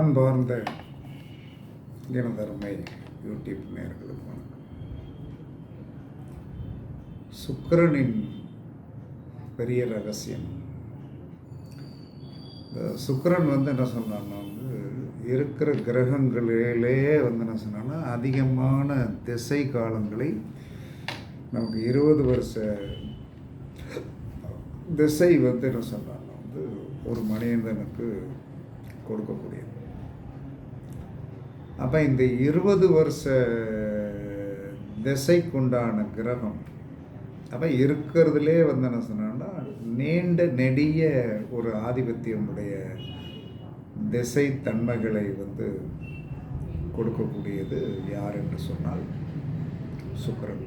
அன்பார்ந்த தினதர்மை யூடியூப் நேர்களுக்கு வணக்கம். சுக்கிரனின் பெரிய ரகசியம். இந்த சுக்கிரன் வந்து என்ன சொன்னான்னா வந்து இருக்கிற கிரகங்களிலே வந்து என்ன சொன்னான்னா அதிகமான திசை காலங்களை நமக்கு இருபது வருஷ திசை வந்து என்ன சொன்னான்னா வந்து ஒரு மனிதனுக்கு கொடுக்கக்கூடியது. அப்போ இந்த இருபது வருஷ திசைக்குண்டான கிரகம் அப்போ இருக்கிறதுலே வந்து என்ன சொன்னான்னா நீண்ட நெடிய ஒரு ஆதிபத்தியமுடைய திசை தன்மைகளை வந்து கொடுக்கக்கூடியது யார் என்று சொன்னால் சுக்கரன்.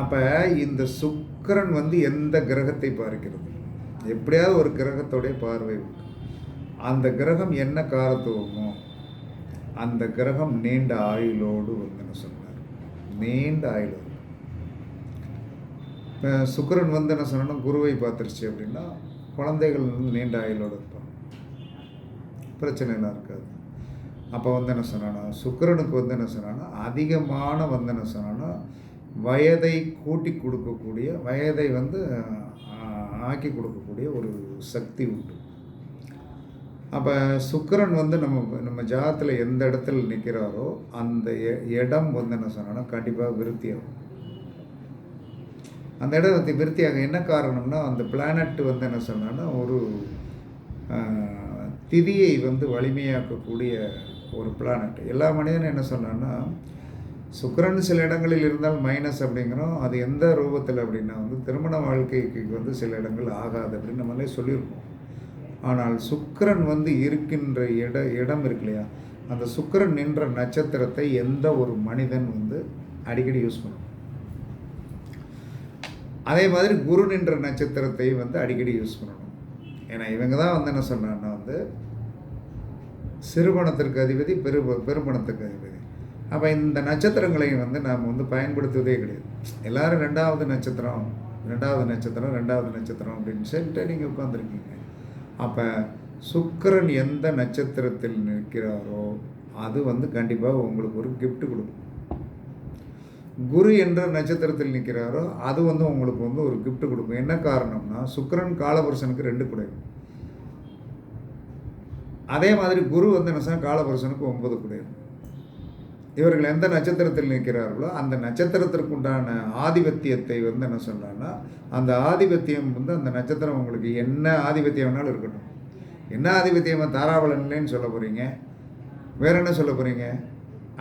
அப்போ இந்த சுக்கிரன் வந்து எந்த கிரகத்தை பார்க்கிறது? எப்படியாவது ஒரு கிரகத்தோடைய பார்வை உண்டு. அந்த கிரகம் என்ன காரத்துவமோ அந்த கிரகம் நீண்ட ஆயுளோடு வந்துன்னு சொன்னார். நீண்ட ஆயுளோடு. இப்போ சுக்கிரன் வந்து என்ன சொன்னா குருவை பார்த்துருச்சு அப்படின்னா குழந்தைகள் வந்து நீண்ட ஆயுளோடு இருப்பாங்க. பிரச்சனைலாம் இருக்காது. அப்போ வந்து என்ன சொன்னான்னா சுக்கிரனுக்கு வந்து என்ன சொன்னான்னா அதிகமான வந்து என்ன சொன்னான்னா வயதை கூட்டி கொடுக்கக்கூடிய வயதை வந்து ஆக்கி கொடுக்கக்கூடிய ஒரு சக்தி உண்டு. அப்போ சுக்கரன் வந்து நம்ம நம்ம ஜாதத்தில் எந்த இடத்துல நிற்கிறாரோ அந்த இடம் வந்து என்ன சொன்னா கண்டிப்பாக விருத்தியாகும் அந்த இடம் விருத்தியாக என்ன காரணம்னா அந்த பிளானட் வந்து என்ன சொன்னான்னா ஒரு திதியை வந்து வலிமையாக்கக்கூடிய ஒரு பிளானட் எல்லா மனிதனும் என்ன சொன்னான்னா சுக்கரன் சில இடங்களில் இருந்தால் மைனஸ் அப்படிங்கிறோம். அது எந்த ரூபத்தில் அப்படின்னா வந்து திருமண வாழ்க்கைக்கு வந்து சில இடங்கள் ஆகாது அப்படின்னு நம்மளே சொல்லியிருக்கோம் ஆனால் சுக்கரன் வந்து இருக்கின்ற இட இடம் இருக்கு இல்லையா? அந்த சுக்கரன் நின்ற நட்சத்திரத்தை எந்த ஒரு மனிதன் வந்து அடிக்கடி யூஸ் பண்ணும் அதே மாதிரி குரு நின்ற நட்சத்திரத்தை வந்து அடிக்கடி யூஸ் பண்ணணும். ஏன்னா இவங்க தான் வந்து என்ன சொன்னான்னா வந்து சிறுபணத்திற்கு அதிபதி பெரு பெருபணத்திற்கு அதிபதி. அப்போ இந்த நட்சத்திரங்களையும் வந்து நாம் வந்து பயன்படுத்துவதே கிடையாது. எல்லாரும் ரெண்டாவது நட்சத்திரம் ரெண்டாவது நட்சத்திரம் ரெண்டாவது நட்சத்திரம் அப்படின்னு சொல்லிட்டு நீங்கள் உட்காந்துருக்கீங்க அப்போ சுக்கரன் எந்த நட்சத்திரத்தில் நிற்கிறாரோ அது வந்து கண்டிப்பாக உங்களுக்கு ஒரு கிஃப்ட் கொடுக்கும். குரு என்ற நட்சத்திரத்தில் நிற்கிறாரோ அது வந்து உங்களுக்கு வந்து ஒரு கிஃப்ட் கொடுக்கும். என்ன காரணம்னா சுக்கிரன் காலபுருஷனுக்கு ரெண்டு குடையும் அதே மாதிரி குரு வந்து என்ன சொன்னா காலபுருஷனுக்கு ஒன்பது குடையும் இவர்கள் எந்த நட்சத்திரத்தில் நிற்கிறார்களோ அந்த நட்சத்திரத்திற்கு உண்டான ஆதிபத்தியத்தை வந்து என்ன சொன்னான்னா அந்த ஆதிபத்தியம் வந்து அந்த நட்சத்திரம் உங்களுக்கு என்ன ஆதிபத்தியம் வேணாலும் இருக்கட்டும். என்ன ஆதிபத்தியமாக தாராபலன்லேன்னு சொல்ல போகிறீங்க வேற என்ன சொல்ல போகிறீங்க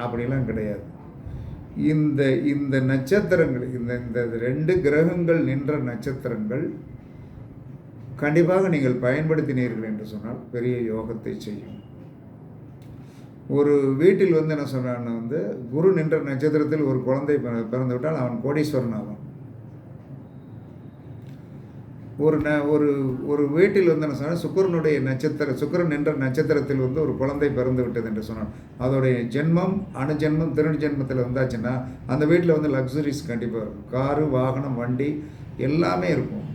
அப்படிலாம் கிடையாது. இந்த இந்த நட்சத்திரங்கள் இந்த இந்த ரெண்டு கிரகங்கள் நின்ற நட்சத்திரங்கள் கண்டிப்பாக நீங்கள் பயன்படுத்தினீர்கள் என்று சொன்னால் பெரிய யோகத்தை செய்யும். ஒரு வீட்டில் வந்து என்ன சொல்கிறான்னு வந்து குரு நின்ற நட்சத்திரத்தில் ஒரு குழந்தை பிறந்து விட்டால் அவன் கோடீஸ்வரன் ஆவான். ஒரு ந ஒரு ஒரு வீட்டில் வந்து என்ன சொன்னால் சுக்கரனுடைய நட்சத்திர சுக்கிரன் என்ற நட்சத்திரத்தில் வந்து ஒரு குழந்தை பிறந்து விட்டது என்று சொன்னான். அதோடைய ஜென்மம் அணுஜென்மம் திருஜென்மத்தில் வந்தாச்சுன்னா அந்த வீட்டில் வந்து லக்ஸுரிஸ் கண்டிப்பாக இருக்கும். காரு வாகனம் வண்டி எல்லாமே இருக்கும்.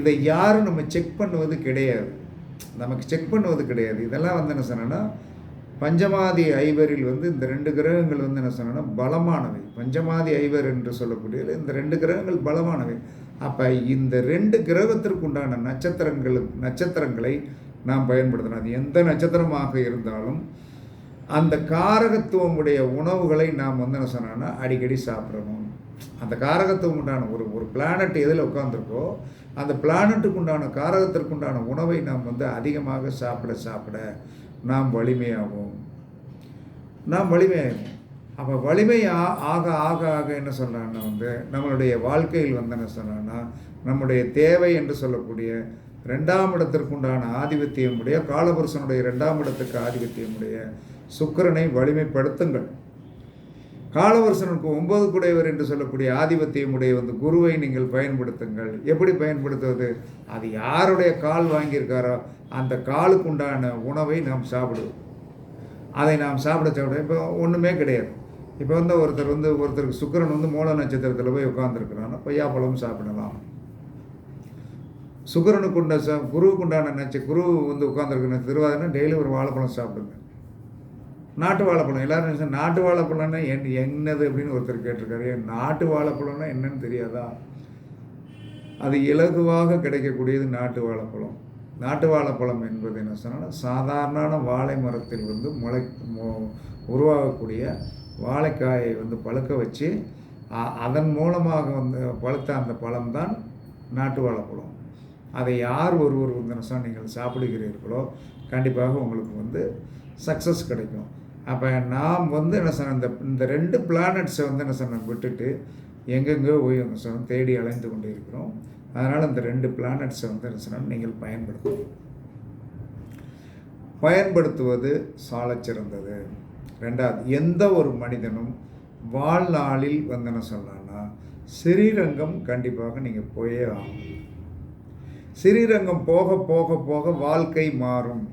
இதை யாரும் நம்ம செக் பண்ணுவது கிடையாது. நமக்கு செக் பண்ணுவது கிடையாது. இதெல்லாம் வந்து என்ன சொன்னேன்னா பஞ்சமாதி ஐவரில் வந்து இந்த ரெண்டு கிரகங்கள் வந்து என்ன சொன்னேன்னா பலமானவை. பஞ்சமாதி ஐவர் என்று சொல்லக்கூடியது இந்த ரெண்டு கிரகங்கள் பலமானவை. அப்போ இந்த ரெண்டு கிரகத்திற்கு உண்டான நட்சத்திரங்கள் நட்சத்திரங்களை நாம் பயன்படுத்தணும். அது எந்த நட்சத்திரமாக இருந்தாலும் அந்த காரகத்துவம் உடைய உணவுகளை நாம் வந்து என்ன சொன்னோன்னா அடிக்கடி சாப்பிடணும். அந்த காரகத்துவம் உண்டான ஒரு ஒரு பிளானட் எதில் உட்காந்துருக்கோ அந்த பிளானட்டுக்கு உண்டான காரகத்திற்கு உண்டான உணவை நாம் வந்து அதிகமாக சாப்பிட சாப்பிட நாம் வலிமையாகும் நாம் வலிமையாகும் அப்போ வலிமை ஆ- ஆக ஆக ஆக என்ன சொல்கிறான்னா வந்து நம்மளுடைய வாழ்க்கையில் வந்து என்ன சொல்கிறான்னா நம்முடைய தேவை என்று சொல்லக்கூடிய ரெண்டாம் இடத்திற்குண்டான ஆதிபத்தியமுடைய காலபுருஷனுடைய ரெண்டாம் இடத்துக்கு ஆதிபத்தியமுடைய சுக்கிரனை வலிமைப்படுத்துங்கள். காலவர்சனுக்கு ஒன்பது குடையவர் என்று சொல்லக்கூடிய ஆதிபத்தியமுடைய வந்து குருவை நீங்கள் பயன்படுத்துங்கள். எப்படி பயன்படுத்துவது? அது யாருடைய கால் வாங்கியிருக்காரோ அந்த காலுக்கு உண்டான உணவை நாம் சாப்பிடுவோம். அதை நாம் சாப்பிட சாப்பிட இப்போ ஒன்றுமே கிடையாது. இப்போ வந்து ஒருத்தர் வந்து ஒருத்தருக்கு சுக்கரன் வந்து மூல நட்சத்திரத்தில் போய் உட்காந்துருக்கிறான்னா கொய்யாப்பழம் சாப்பிடலாம். சுக்கரனுக்கு உண்ட ச குருவுக்கு குரு வந்து உட்காந்துருக்குன்னு திருவாதினா டெய்லி ஒரு வாழைப்பழம் சாப்பிடுங்க. நாட்டு வாழைப்பழம். எல்லாரும் நினைச்சா நாட்டு வாழைப்பழம்னா என் என்னது அப்படின்னு ஒருத்தர் கேட்டிருக்காரு. ஏன் நாட்டு வாழைப்பழம்னா என்னன்னு தெரியாதா? அது இலகுவாக கிடைக்கக்கூடியது நாட்டு வாழைப்பழம். நாட்டு வாழைப்பழம் என்பது என்ன சொன்னால் சாதாரண வாழை மரத்தில் வந்து முளை உருவாகக்கூடிய வாழைக்காயை வந்து பழுக்க வச்சு அதன் மூலமாக வந்து பழுத்த அந்த பழம்தான் நாட்டு வாழைப்பழம். அதை யார் ஒருவர் வந்து நீங்கள் சாப்பிடுகிறீர்களோ கண்டிப்பாக உங்களுக்கு வந்து சக்ஸஸ் கிடைக்கும். அப்போ நாம் வந்து என்ன சொன்ன இந்த இந்த ரெண்டு பிளானட்ஸை வந்து என்ன சொன்ன விட்டுட்டு எங்கெங்கோ போய் என்ன சொன்ன தேடி அலைந்து கொண்டு இருக்கிறோம். அதனால் இந்த ரெண்டு பிளானட்ஸை வந்து என்ன சொன்னால் நீங்கள் பயன்படுத்தணும் பயன்படுத்துவது சாலச்சிறந்தது ரெண்டாவது எந்த ஒரு மனிதனும் வாழ்நாளில் வந்து என்ன சொல்லலாம்னா ஸ்ரீரங்கம் கண்டிப்பாக நீங்கள் போயே ஆகணும். ஸ்ரீரங்கம் போக போக போக வாழ்க்கை மாறும்.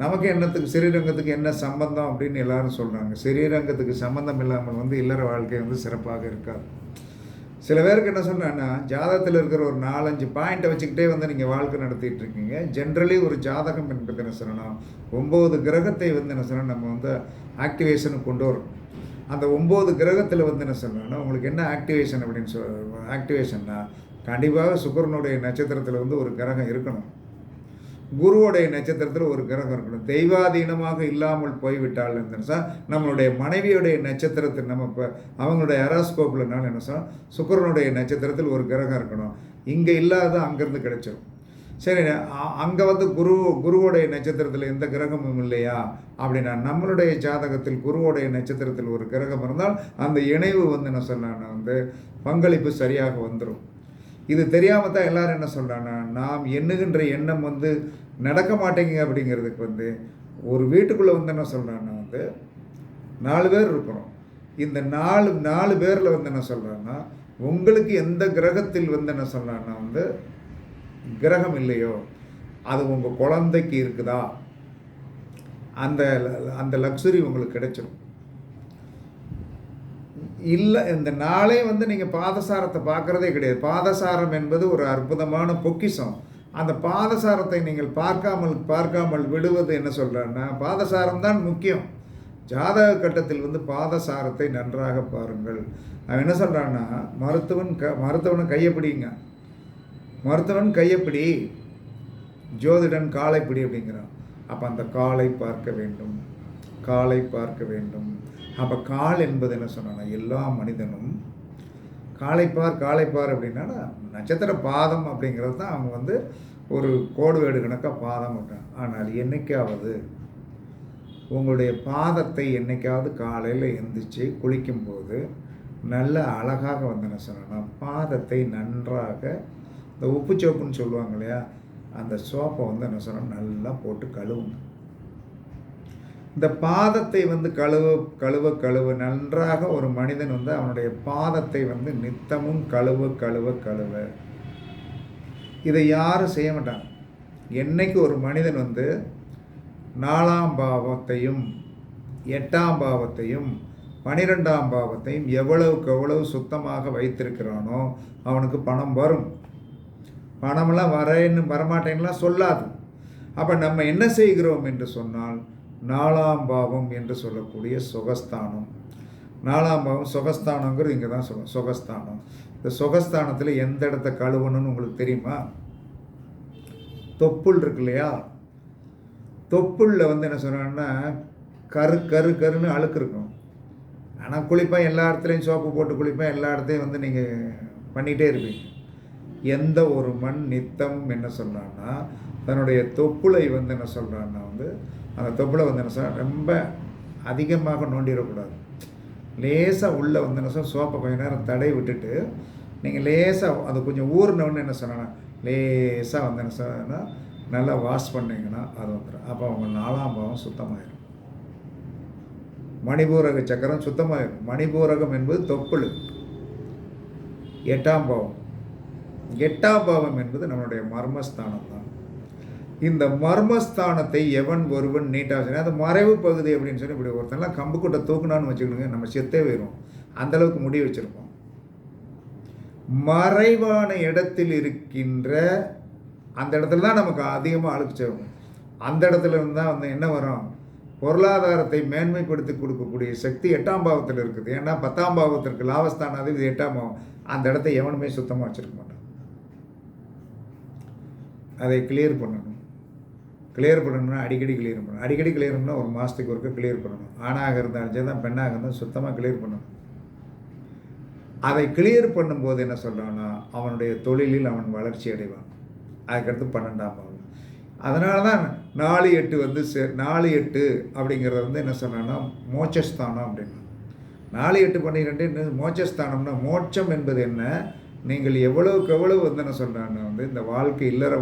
நமக்கு என்னத்துக்கு ஸ்ரீரங்கத்துக்கு என்ன சம்பந்தம் அப்படின்னு எல்லாரும் சொல்கிறாங்க ஸ்ரீரங்கத்துக்கு சம்பந்தம் இல்லாமல் வந்து இல்லற வாழ்க்கை வந்து சிறப்பாக இருக்காது. சில பேருக்கு என்ன சொன்னேன்னா ஜாதகத்தில் இருக்கிற ஒரு நாலஞ்சு பாயிண்ட்டை வச்சுக்கிட்டே வந்து நீங்கள் வாழ்க்கை நடத்திட்டு இருக்கீங்க ஜென்ரலி ஒரு ஜாதகம் என்பது என்ன சொல்லணும் ஒம்பது கிரகத்தை வந்து என்ன சொல்லணும் நம்ம வந்து ஆக்டிவேஷனுக்கு கொண்டு வரும். அந்த ஒம்பது கிரகத்தில் வந்து என்ன சொல்லணும்னா உங்களுக்கு என்ன ஆக்டிவேஷன் அப்படின்னு சொல் ஆக்டிவேஷன்னா கண்டிப்பாக சுக்கரனுடைய நட்சத்திரத்தில் வந்து ஒரு கிரகம் இருக்கணும். குருவுடைய நட்சத்திரத்தில் ஒரு கிரகம் இருக்கணும். தெய்வாதீனமாக இல்லாமல் போய்விட்டால் என்ன நம்மளுடைய மனைவியுடைய நட்சத்திரத்தில் நம்ம இப்போ அவங்களுடைய நான் என்ன சொன்னால் சுக்கரனுடைய நட்சத்திரத்தில் ஒரு கிரகம் இருக்கணும். இங்கே இல்லாத அங்கேருந்து கிடைச்சிடும் சரி அங்கே வந்து குரு குருவோடைய நட்சத்திரத்தில் எந்த கிரகமும் இல்லையா? அப்படின்னா நம்மளுடைய ஜாதகத்தில் குருவோடைய நட்சத்திரத்தில் ஒரு கிரகம் இருந்தால் அந்த இணைவு வந்து என்ன சொன்னால் வந்து பங்களிப்பு சரியாக வந்துடும் இது தெரியாமல் தான் எல்லாரும் என்ன சொல்கிறாங்கன்னா நாம் எண்ணுகின்ற எண்ணம் வந்து நடக்க மாட்டேங்குங்க அப்படிங்கிறதுக்கு வந்து ஒரு வீட்டுக்குள்ளே வந்து என்ன சொல்கிறாங்கன்னா வந்து நாலு பேர் இருக்கிறோம். இந்த நாலு நாலு பேரில் வந்து என்ன சொல்கிறாங்கன்னா உங்களுக்கு எந்த கிரகத்தில் வந்து என்ன சொல்கிறாங்கன்னா வந்து கிரகம் இல்லையோ அது உங்கள் குழந்தைக்கு இருக்குதா? அந்த அந்த லக்ஸுரி உங்களுக்கு கிடைச்சிடும் இல்லை இந்த நாளே வந்து நீங்கள் பாதசாரத்தை பார்க்குறதே கிடையாது. பாதசாரம் என்பது ஒரு அற்புதமான பொக்கிஷம். அந்த பாதசாரத்தை நீங்கள் பார்க்காமல் பார்க்காமல் விடுவது என்ன சொல்கிறேன்னா பாதசாரம் தான் முக்கியம். ஜாதக கட்டத்தில் வந்து பாதசாரத்தை நன்றாக பாருங்கள். அவன் என்ன சொல்கிறான்னா மருத்துவன் க மருத்துவனை கையப்பிடிங்க. மருத்துவன் கையப்பிடி ஜோதிடன் காலைப்பிடி அப்படிங்கிறான். அப்போ அந்த காலை பார்க்க வேண்டும். காலை பார்க்க வேண்டும். அப்போ கால் என்பது என்ன சொன்னா எல்லா மனிதனும் காளைப்பார் காளைப்பார் அப்படின்னா நட்சத்திர பாதம் அப்படிங்கிறது தான் அவங்க வந்து ஒரு கோடு வேடு கணக்காக பாதம் விட்டாங்க ஆனால் என்னைக்காவது உங்களுடைய பாதத்தை என்னைக்காவது காலையில் எந்திரிச்சு குளிக்கும்போது நல்ல அழகாக வந்து என்ன சொன்னா பாதத்தை நன்றாக இந்த உப்பு சோப்புன்னு சொல்லுவாங்க இல்லையா அந்த சோப்பை வந்து என்ன சொன்னால் நல்லா போட்டு கழுவுங்க. இந்த பாதத்தை வந்து கழுவ கழுவ கழுவ நன்றாக ஒரு மனிதன் வந்து அவனுடைய பாதத்தை வந்து நித்தமும் கழுவ கழுவ கழுவ. இதை யாரும் செய்ய மாட்டாங்க. என்னைக்கு ஒரு மனிதன் வந்து நாலாம் பாவத்தையும் எட்டாம் பாவத்தையும் பனிரெண்டாம் பாவத்தையும் எவ்வளவுக்கு எவ்வளவு சுத்தமாக வைத்திருக்கிறானோ அவனுக்கு பணம் வரும். பணமெல்லாம் வரேன்னு வரமாட்டேன்னுலாம் சொல்லாது. அப்போ நம்ம என்ன செய்கிறோம் என்று சொன்னால் நாலாம் பாவம் என்று சொல்லக்கூடிய சுகஸ்தானம். நாலாம் பாவம் சுகஸ்தானங்கிறது இங்கே தான் சொல்லுவோம் சுகஸ்தானம். இந்த சுகஸ்தானத்தில் எந்த இடத்த கழுவணும்னு உங்களுக்கு தெரியுமா? தொப்புள் இருக்கு இல்லையா? தொப்புளில் வந்து என்ன சொன்னாங்கன்னா கரு கரு கருன்னு அழுக்கு இருக்கும். ஆனால் குளிப்பேன் எல்லா இடத்துலையும் சோப்பு போட்டு குளிப்பேன் எல்லா இடத்தையும் வந்து நீங்கள் பண்ணிகிட்டே இருப்பீங்க. எந்த ஒரு மண் நித்தம் என்ன சொல்கிறான்னா தன்னுடைய தொப்புளை வந்து என்ன சொல்கிறான்னா வந்து அந்த தொப்புளை வந்து என்ன சொல்ற ரொம்ப அதிகமாக நோண்டிடக்கூடாது. லேசாக உள்ளே வந்து என்ன சொல்ல சோப்பை கொஞ்ச நேரம் தடை விட்டுட்டு நீங்கள் லேசாக அது கொஞ்சம் ஊறினவுன்னு என்ன சொன்னா லேசாக வந்து என்ன சொன்னா நல்லா வாஷ் பண்ணிங்கன்னா அது வந்துடும் அப்போ அவங்க நாலாம் பாவம் சுத்தமாயிடும் மணிபூரக சக்கரம் சுத்தமாயிடும் மணிபூரகம் என்பது தொப்புள். எட்டாம் பாவம். எட்டாம் பாவம் என்பது நம்மளுடைய மர்மஸ்தானம் தான் இந்த மர்மஸ்தானத்தை எவன் ஒருவன் நீட்டாக செய்யணும் அது மறைவு பகுதி அப்படின்னு சொல்லி இப்படி ஒருத்தன்லாம் கம்பு கூட்ட தூக்குனான்னு வச்சுக்கணுங்க நம்ம செத்தே போயிடும் அந்தளவுக்கு முடி வச்சுருப்போம். மறைவான இடத்தில் இருக்கின்ற அந்த இடத்துல தான் நமக்கு அதிகமாக அழுக்கு சேரும். அந்த இடத்துல இருந்து தான் வந்து என்ன வரும்? பொருளாதாரத்தை மேன்மைப்படுத்தி கொடுக்கக்கூடிய சக்தி எட்டாம் பாவத்தில் இருக்குது. ஏன்னா பத்தாம் பாவத்திற்கு லாபஸ்தானது இது எட்டாம் பாவம். அந்த இடத்த எவனுமே சுத்தமாக வச்சுருக்க மாட்டான். அதை கிளியர் பண்ணணும். கிளியர் பண்ணணும்னா அடிக்கடி கிளியர் பண்ணணும். அடிக்கடி கிளியர் பண்ணால் ஒரு மாதத்துக்கு ஒருக்க கிளியர் பண்ணணும். ஆணாக இருந்தாலும் சரி தான் பெண்ணாக இருந்தாலும் சுத்தமாக கிளியர் பண்ணணும். அதை கிளியர் பண்ணும்போது என்ன சொல்கிறான்னா அவனுடைய தொழிலில் அவன் வளர்ச்சி அடைவான். அதுக்கடுத்து பன்னெண்டாம் பாவம் அதனால தான் நாலு எட்டு வந்து சே நாலு எட்டு அப்படிங்கிறத வந்து என்ன சொன்னான்னா மோட்சஸ்தானம் அப்படின்னா. நாலு எட்டு பன்னிரெண்டு என்ன மோட்சஸ்தானம்னா மோட்சம் என்பது என்ன? நீங்கள் எவ்வளவுக்கு எவ்வளவு வந்து என்ன வந்து இந்த வாழ்க்கை இல்லற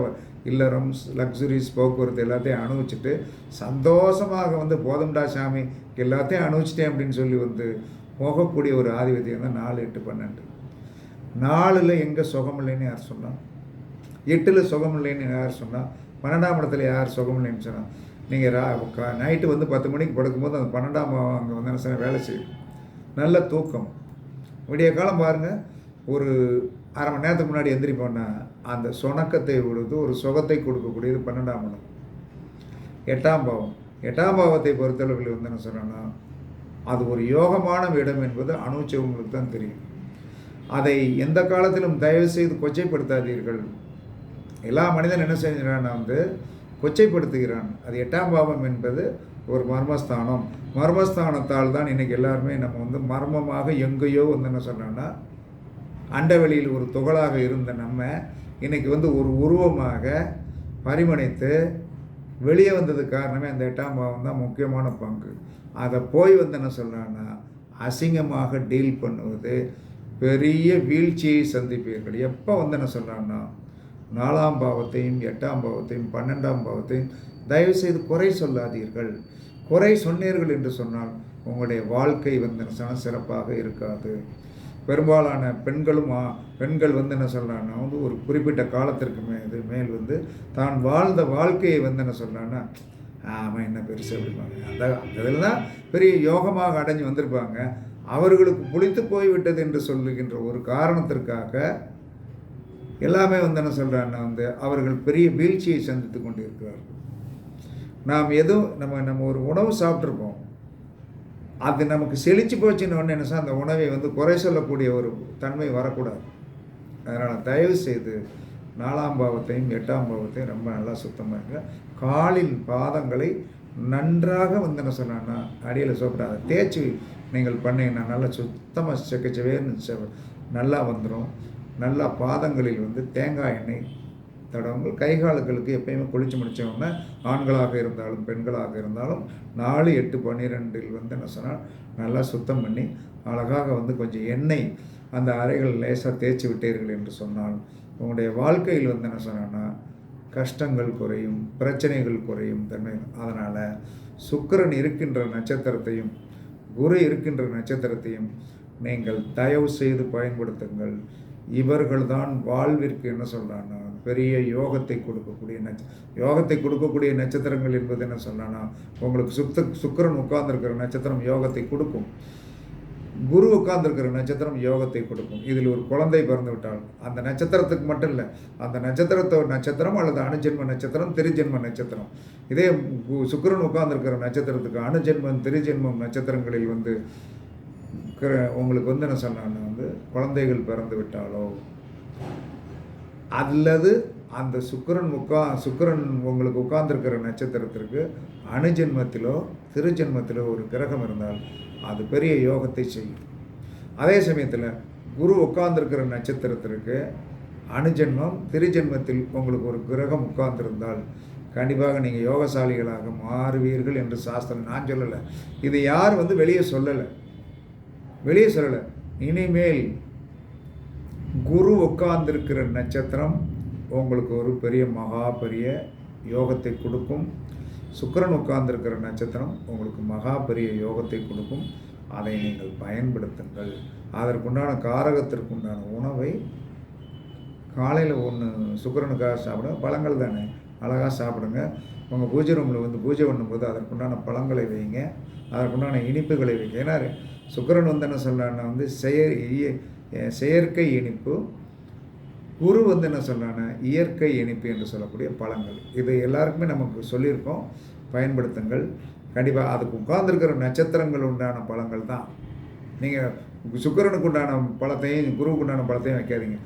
இல்லறம் லக்ஸுரிஸ் போக்குவரத்து எல்லாத்தையும் அனுபவிச்சுட்டு சந்தோஷமாக வந்து போதம்டா சாமி எல்லாத்தையும் அனுபவிச்சிட்டேன் அப்படின்னு சொல்லி வந்து போகக்கூடிய ஒரு ஆதிபத்தியம் தான் நாலு எட்டு பன்னெண்டு. நாலில் எங்கே சுகம் இல்லைன்னு யார் சொன்னால் எட்டில் சுகம் இல்லைன்னு யார் சொன்னால் பன்னெண்டாம் இடத்துல யார் சுகம் இல்லைன்னு சொன்னால் நீங்கள் ரா நைட்டு வந்து பத்து மணிக்கு படுக்கும்போது அந்த பன்னெண்டாம் அங்கே வந்து என்ன வேலை செய்யும். நல்ல தூக்கம். விடிய காலம் பாருங்கள் ஒரு அரை மணி நேரத்துக்கு முன்னாடி எந்திரிப்போன்னா அந்த சுணக்கத்தை விடுத்து ஒரு சுகத்தை கொடுக்கக்கூடியது பன்னெண்டாம் இடம் எட்டாம் பாவம். எட்டாம் பாவத்தை பொறுத்தளவில் வந்து என்ன சொன்னோன்னா அது ஒரு யோகமான இடம் என்பது அனுபவிச்சவங்களுக்கு தான் தெரியும். அதை எந்த காலத்திலும் தயவு செய்து கொச்சைப்படுத்தாதீர்கள். எல்லா மனிதன் என்ன செஞ்சான்னா வந்து கொச்சைப்படுத்துகிறான். அது எட்டாம் பாவம் என்பது ஒரு மர்மஸ்தானம். மர்மஸ்தானத்தால் தான் இன்றைக்கி எல்லாருமே நம்ம வந்து மர்மமாக எங்கேயோ வந்து என்ன சொன்னோன்னா அண்டவெளியில் ஒரு துகளாக இருந்த நம்ம இன்றைக்கி வந்து ஒரு உருவமாக பரிமணித்து வெளியே வந்தது காரணமே அந்த எட்டாம் பாவம் தான் முக்கியமான பங்கு. அதை போய் வந்து என்ன சொல்கிறான்னா அசிங்கமாக டீல் பண்ணுவது பெரிய வீழ்ச்சியை சந்திப்பீர்கள். எப்போ வந்து என்ன சொல்கிறான்னா நாலாம் பாவத்தையும் எட்டாம் பாவத்தையும் பன்னெண்டாம் பாவத்தையும் தயவுசெய்து குறை சொல்லாதீர்கள். குறை சொன்னீர்கள் என்று சொன்னால் உங்களுடைய வாழ்க்கை வந்து சொன்னால் சிறப்பாக இருக்காது. பெரும்பாலான பெண்களும் பெண்கள் வந்து என்ன சொல்கிறாங்கன்னா வந்து ஒரு குறிப்பிட்ட காலத்திற்கு மே இது மேல் வந்து தான் வாழ்ந்த வாழ்க்கையை வந்து என்ன சொல்கிறான்னா ஆமாம் என்ன பெருசு அப்படிம்பாங்க. அந்த அதில் தான் பெரிய யோகமாக அடைஞ்சு வந்திருப்பாங்க. அவர்களுக்கு புளித்து போய்விட்டது என்று சொல்லுகின்ற ஒரு காரணத்திற்காக எல்லாமே வந்து என்ன சொல்கிறான்னா வந்து அவர்கள் பெரிய வீழ்ச்சியை சந்தித்து கொண்டு இருக்கிறார்கள் நாம் எதுவும் நம்ம நம்ம ஒரு உணவு சாப்பிட்ருப்போம் அது நமக்கு செழிச்சு போச்சுன்னு ஒன்று என்ன அந்த உணவை வந்து குறை சொல்லக்கூடிய ஒரு தன்மை வரக்கூடாது. அதனால் தயவு செய்து நாலாம் பாவத்தையும் எட்டாம் பாவத்தையும் ரொம்ப நல்லா சுத்தமாக இருங்க. காலின் பாதங்களை நன்றாக வந்து என்ன சொன்னான்னா அடியில் சாப்பிடாத தேய்ச்சி நீங்கள் பண்ணீங்கன்னா நல்லா சுத்தமாக செக்கச்சவேன்னு நல்லா வந்துடும் நல்லா பாதங்களில் வந்து தேங்காய் எண்ணெய் தடவுங்கள் கை காலுகளுக்கு எப்பயுமே குளிச்சு முடித்தவொடனே ஆண்களாக இருந்தாலும் பெண்களாக இருந்தாலும் நாலு எட்டு பன்னிரெண்டில் வந்து என்ன சொன்னால் நல்லா சுத்தம் பண்ணி அழகாக வந்து கொஞ்சம் எண்ணெய் அந்த அறைகள் லேசாக தேய்ச்சி விட்டீர்கள் என்று சொன்னால் உங்களுடைய வாழ்க்கையில் வந்து என்ன சொன்னான்னா கஷ்டங்கள் குறையும் பிரச்சனைகள் குறையும் தன்மை. அதனால் சுக்கிரன் இருக்கின்ற நட்சத்திரத்தையும் குரு இருக்கின்ற நட்சத்திரத்தையும் நீங்கள் தயவு செய்து பயன்படுத்துங்கள். இவர்கள்தான் வாழ்விற்கு என்ன சொல்கிறான்னா பெரிய யோகத்தை கொடுக்கக்கூடிய நட்ச யோகத்தை கொடுக்கக்கூடிய நட்சத்திரங்கள் என்பது என்ன சொன்னான்னா உங்களுக்கு சுத்த சுக்கரன் உட்கார்ந்துருக்கிற நட்சத்திரம் யோகத்தை கொடுக்கும். குரு உட்கார்ந்துருக்கிற நட்சத்திரம் யோகத்தை கொடுக்கும். இதில் ஒரு குழந்தை பிறந்து விட்டால் அந்த நட்சத்திரத்துக்கு மட்டும் இல்லை அந்த நட்சத்திரத்தோட நட்சத்திரம் அல்லது அணுஜென்ம நட்சத்திரம் திருஜென்ம நட்சத்திரம். இதே கு- சுக்கிரன் நட்சத்திரத்துக்கு அணுஜென்மம் திருஜென்மம் நட்சத்திரங்களில் வந்து கிர- உங்களுக்கு வந்து என்ன சொன்னான்னா வந்து குழந்தைகள் பிறந்து விட்டாலோ அல்லது அந்த சுக்கிரன் உட்கா சுக்கிரன் உங்களுக்கு உட்கார்ந்துருக்கிற நட்சத்திரத்திற்கு அணுஜென்மத்திலோ திருஜென்மத்திலோ ஒரு கிரகம் இருந்தால் அது பெரிய யோகத்தை செய்யும். அதே சமயத்தில் குரு உட்கார்ந்துருக்கிற நட்சத்திரத்திற்கு அணுஜென்மம் திருஜென்மத்தில் உங்களுக்கு ஒரு கிரகம் உட்கார்ந்திருந்தால் கண்டிப்பாக நீங்கள் யோகசாலிகளாக மாறுவீர்கள் என்று சாஸ்திரம் நான் சொல்லலை. இது யார் வந்து வெளியே சொல்லலை? வெளியே சொல்லலை. இனிமேல் குரு உட்கார்ந்திருக்கிற நட்சத்திரம் உங்களுக்கு ஒரு பெரிய மகா பெரிய யோகத்தை கொடுக்கும். சுக்கரன் உட்கார்ந்திருக்கிற நட்சத்திரம் உங்களுக்கு மகா பெரிய யோகத்தை கொடுக்கும். அதை நீங்கள் பயன்படுத்துங்கள். அதற்குண்டான காரகத்திற்குண்டான உணவை காலையில் ஒன்று சுக்கரனுக்காக சாப்பிடுங்க. பழங்கள் தானே. அழகாக சாப்பிடுங்க. உங்கள் பூஜை ரூமில் வந்து பூஜை பண்ணும்போது அதற்குண்டான பழங்களை வைங்க. அதற்குண்டான இனிப்புகளை வைங்க. ஏன்னா சுக்கரன் வந்து என்ன சொல்கிறான்னா வந்து செய செயற்கை இனிப்பு. குரு வந்து என்ன சொல்கிறாங்கன்னா இயற்கை இனிப்பு என்று சொல்லக்கூடிய பழங்கள். இது எல்லாருக்குமே நமக்கு சொல்லியிருக்கோம். பயன்படுத்துங்கள். கண்டிப்பாக அதுக்கு உட்கார்ந்துருக்கிற நட்சத்திரங்கள் உண்டான பழங்கள் தான். நீங்கள் சுக்கிரனுக்கு உண்டான பழத்தையும் குருவுக்கு உண்டான பழத்தையும் வைக்காதீங்க.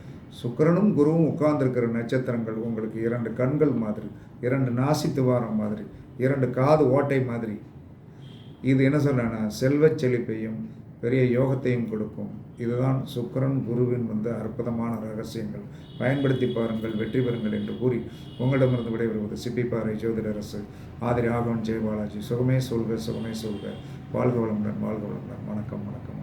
சுக்கிரனும் குருவும் உட்கார்ந்துருக்கிற நட்சத்திரங்கள் உங்களுக்கு இரண்டு கண்கள் மாதிரி இரண்டு நாசி துவாரம் மாதிரி இரண்டு காது ஓட்டை மாதிரி. இது என்ன சொல்றேன்னா செல்வச் செழிப்பையும் பெரிய யோகத்தையும் கொடுக்கும். இதுதான் சுக்கரன் குருவின் வந்து அற்புதமான ரகசியங்கள். பயன்படுத்தி பாருங்கள் வெற்றி பெறுங்கள் என்று கூறி உங்களிடமிருந்து விடைபெறுவது சிப்பிப்பாறை ஜோதிடரசு. ஆதிரி ஆகவன் ஜெயபாலாஜி. சுகமே சொல்க சுகமே சொல்க. வாழ்க வளமுடன் வாழ்க வளமுடன். வணக்கம் வணக்கம்.